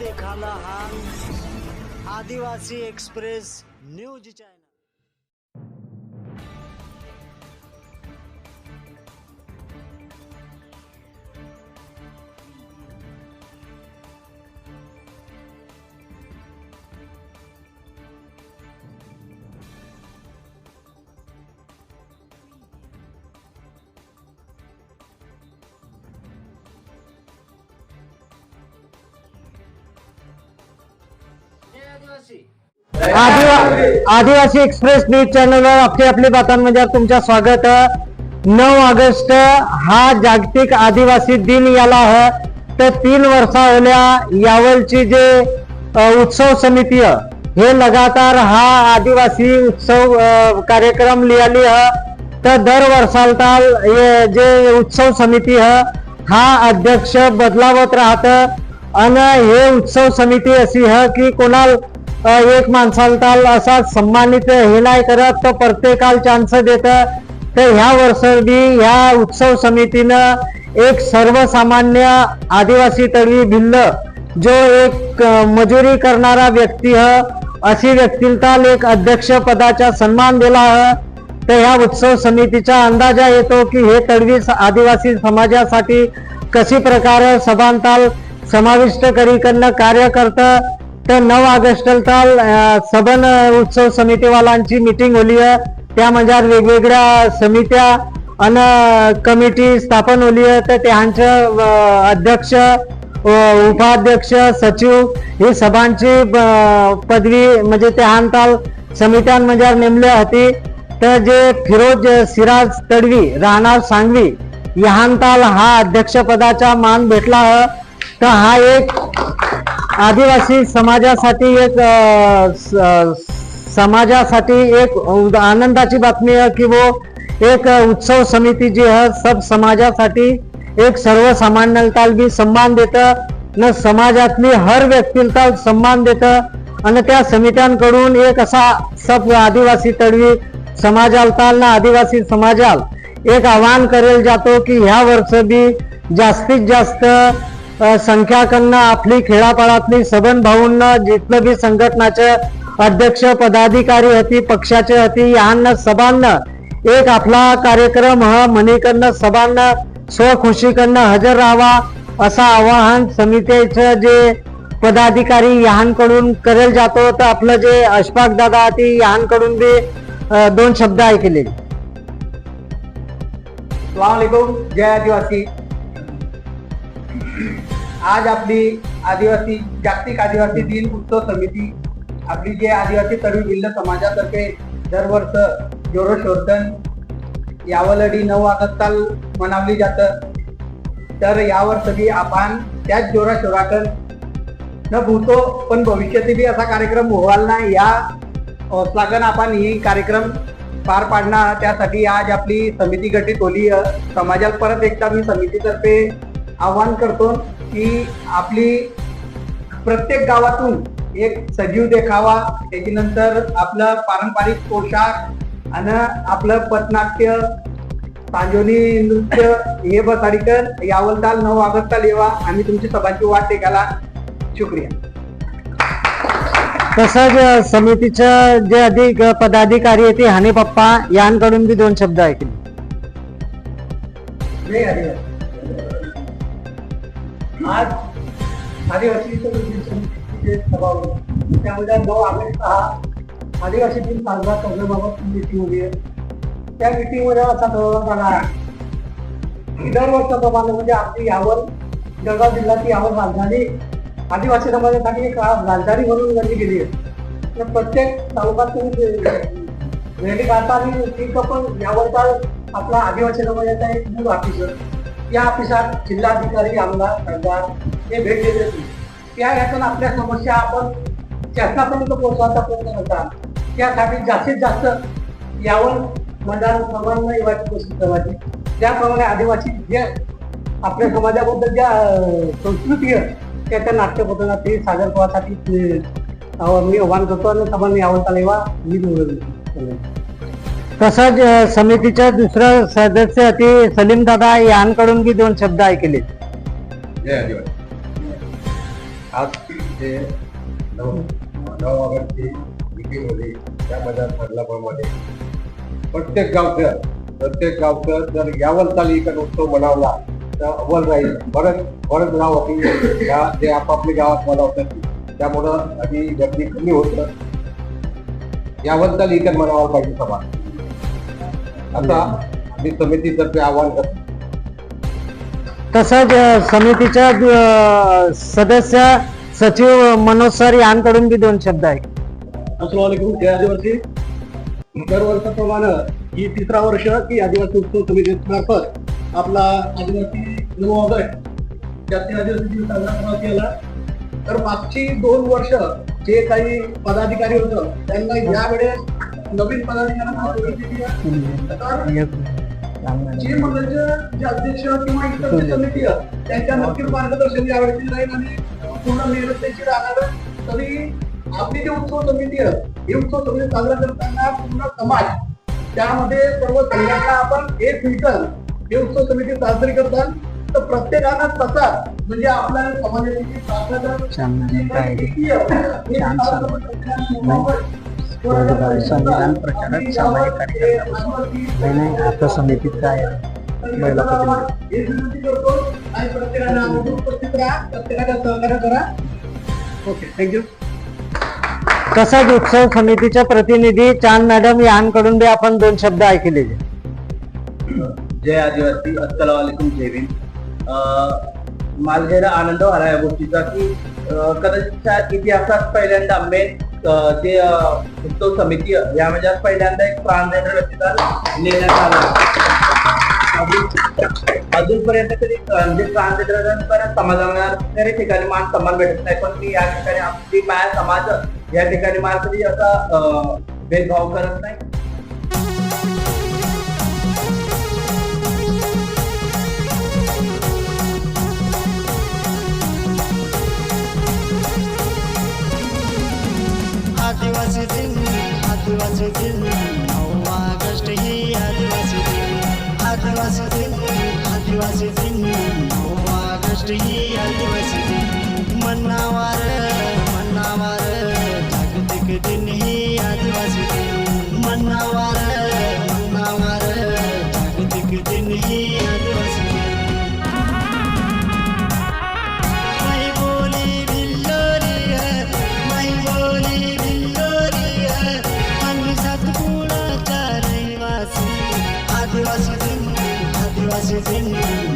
देखाला हा Adivasi express news channel. Adivasi. Express news चॅनलवर आपली आपली बातम्यांमध्ये तुमच्या स्वागत नऊ ऑगस्ट हा जागतिक आदिवासी दिन याला आहे. तर तीन वर्षा होल्या यावलची जे उत्सव समिती हे लगातार हा आदिवासी उत्सव कार्यक्रम लिहाली ह तर दर वर्षाला जे उत्सव समिती ह हा अध्यक्ष बदलावत राहत. आणि हे उत्सव समिती अशी ह की कोणाला एक माणसाला ताल असा सन्मानित हे नाही करत तर प्रत्येकाला चान्स देत. तर ह्या वर्ष बी ह्या उत्सव समितीनं एक सर्वसामान्य आदिवासी तळवी भिल्ल जो एक मजुरी करणारा व्यक्ती ह अशी व्यक्तीला एक अध्यक्ष पदाचा सन्मान दिला ह. तर ह्या उत्सव समितीचा अंदाजा येतो की हे तडवी आदिवासी समाजासाठी कशी प्रकारे सभांताल समाविष्ट करीकडनं कार्य करतं तर नऊ ऑगस्टला सबन उत्सव समितीवालांची मिटिंग होली त्या म्हणजे वेगवेगळ्या समित्या अन कमिटी स्थापन होली तर त्यांचं अध्यक्ष उपाध्यक्ष सचिव ही सभांची पदवी म्हणजे त्यहानताल समित्यांमध्ये नेमल्या होती. तर जे फिरोज सिराज तडवी राहणार सांगवी यहानताल हा अध्यक्षपदाचा मान भेटला तर हा एक आदिवासी समाजासाठी एक स- समाजासाठी एक उद- आनंदाची बातमी आहे की वो एक उत्सव समिती जी आहे सब समाजासाठी एक सर्वसामान्यता बी सन्मान देत न समाजातली हर व्यक्तीला सन्मान देत आणि त्या समित्यांकडून एक असा सब आदिवासी तळवी समाजाला ना आदिवासी समाजाला एक आवाहन करेल जातो की ह्या वर्ष बी जास्तीत जास्त संख्याकांना आपली खेळापाळातली सबन भाऊंना जिथलं बी संघटनाचे अध्यक्ष पदाधिकारी होती पक्षाचे होती यांना सभांना एक आपला कार्यक्रम हा मनीकडनं सभांना स्वखुशीकडनं हजर राहावा असं आवाहन समितीचं जे पदाधिकारी यांकडून करेल जातो तर आपलं जे अशफाक दादा ती यांकडून बी दोन शब्द ऐकले. वालेकुम जय आदिवासी. आज आपली आदिवासी जागतिक आदिवासी दिन उत्सव समिती आपली जे आदिवासी तरुण भिल्ल समाजातर्फे दरवर्ष जोरो यावलडी नऊ ऑगस्टाल मनावली जातं. तर यावर्षी सगळी आपण त्याच जोरा शोराकन न भूतो पण भविष्यातही बी असा कार्यक्रम व्हाल नाही. या हौसलागन आपण ही कार्यक्रम पार पाडणार. त्यासाठी आज आपली समिती गठीत होली समाजाला परत एकदा मी समितीतर्फे आवाहन करतो की आपली प्रत्येक गावातून एक सजीव देखावा. त्याच्यानंतर आपलं पारंपरिक पोशाख आणि आपलं पथनाट्य सांजोनी नृत्य हे बसाडीकर यावलताल नऊ ऑगस्टला येवा. आम्ही तुमची सभांची वाट टेकायला शुक्रिया. तसंच अ, समितीचं जे अधिक पदाधिकारी आहे ते हाने पप्पा यांकडून बी दोन शब्द ऐकले. आज आदिवासी समितीचे सभा होती त्यामध्ये नऊ ऑगस्ट हा आदिवासी दिन साजरा करण्याबाबत मीटिंग होती. त्या मीटिंगमध्ये असा ठरवण्यात आला की दरवर्षाप्रमाणे म्हणजे आपली यावर जळगाव जिल्ह्याची यावर राजधानी आदिवासी समाजासाठी एक राजधानी म्हणून गणली गेली आहे. तर प्रत्येक तालुक्यात रेडी रॅली काढता आणि ठीक पण यावरचा आपला आदिवासी समाजाचा एक मूळ ऑफिसर या ऑफिसात जिल्हाधिकारी आमदार खासदार हे भेट देत होते. त्या यातून आपल्या समस्या आपण शासनापर्यंत पोहोचवायचा प्रयत्न करतात त्यासाठी जास्तीत जास्त यावर मंडळ समन्वय येवाची करायची. त्याप्रमाणे आदिवासी जे आपल्या समाजाबद्दल ज्या संस्कृती आहे त्याच्या नाट्यपथनात ते सादर करण्यासाठी ते, मी आव्हान करतो आणि सभांनी आवडता चालेवा मी निवडून तसंच समितीच्या दुसरा सदस्य ते सलीम दादा यांकडून बी दोन शब्द ऐकले. आज जे नऊ नऊ ऑगस्टची मिटिंग होती त्यामध्ये ठरल्याप्रमाणे प्रत्येक गावचं प्रत्येक गावचं जर यावल तालुक्यात उत्सव मनवला तर अव्वल राहील. बरंच बरंच गाव या जे आपापल्या गावात मनवतात त्यामुळं आधी गर्दी कमी होतं. यावल तालुक्यात म्हणावं पाहिजे समाज. आता आम्ही समितीतर्फे आवाहन करतो. तसंच समितीच्या सदस्य सचिव मनोज सर यांकडून बी दोन शब्द आहे असलामकुम जय आदिवासी. दरवर्षाप्रमाणे ही तिसरा वर्ष की आदिवासी उत्सव समिती मार्फत आपला आदिवासी नऊ ऑगस्ट आदिवासी दिन साजरा करण्यात केला तर मागची दोन वर्ष जे काही पदाधिकारी होतं त्यांना यावेळेस नवीन पदाधिकाऱ्यांना जे जे अध्यक्ष किंवा इतर समिती त्यांच्या नक्कीच मार्गदर्शन यावेळी राहील आणि पूर्ण निरंतरची राहणार तरी आपली जी उत्सव समिती आहे ही उत्सव समिती साजरा करताना पूर्ण समाज त्यामध्ये सर्व संघटना आपण एक मिळतात हे उत्सव समिती साजरी करतात. तर प्रत्येकानं तसा म्हणजे आपल्या समाजाची जी संविधान प्रचारक सामाजिक कार्यकर्ता आता समितीत काय महिला प्रतिनिधी. हे तसंच उत्सव समितीच्या प्रतिनिधी चांद मॅडम यांकडून बी आपण दोन शब्द ऐकले जय आदिवासी अस्सलाम वालेकुम जय भीम. अं, मला आनंद झाला या गोष्टीचा की कदाचित इतिहासात पहिल्यांदा मेन ते उत्सव समिती या म्हणजे पहिल्यांदा एक ट्रान्सजेंडर व्यक्तीचा नेण्यात आला. अजूनपर्यंत कधी म्हणजे ट्रान्सजेंडर समाजाला ठिकाणी मान सन्मान भेटत नाही. पण मी या ठिकाणी आपली माया समाज या ठिकाणी मला कधी असा भेदभाव करत नाही. आदिवासी दिन आदिवासी दिन नऊ ऑगस्ट ही आदिवासी दिन आदिवासी दिन आदिवासी दिन नऊ ऑगस्ट ही आदिवासी दिन मन्नावार मन्नावार जागतिक दिन ही आदिवासी दिन मन्नावार मन्नावार जागतिक दिन ही आदिवासी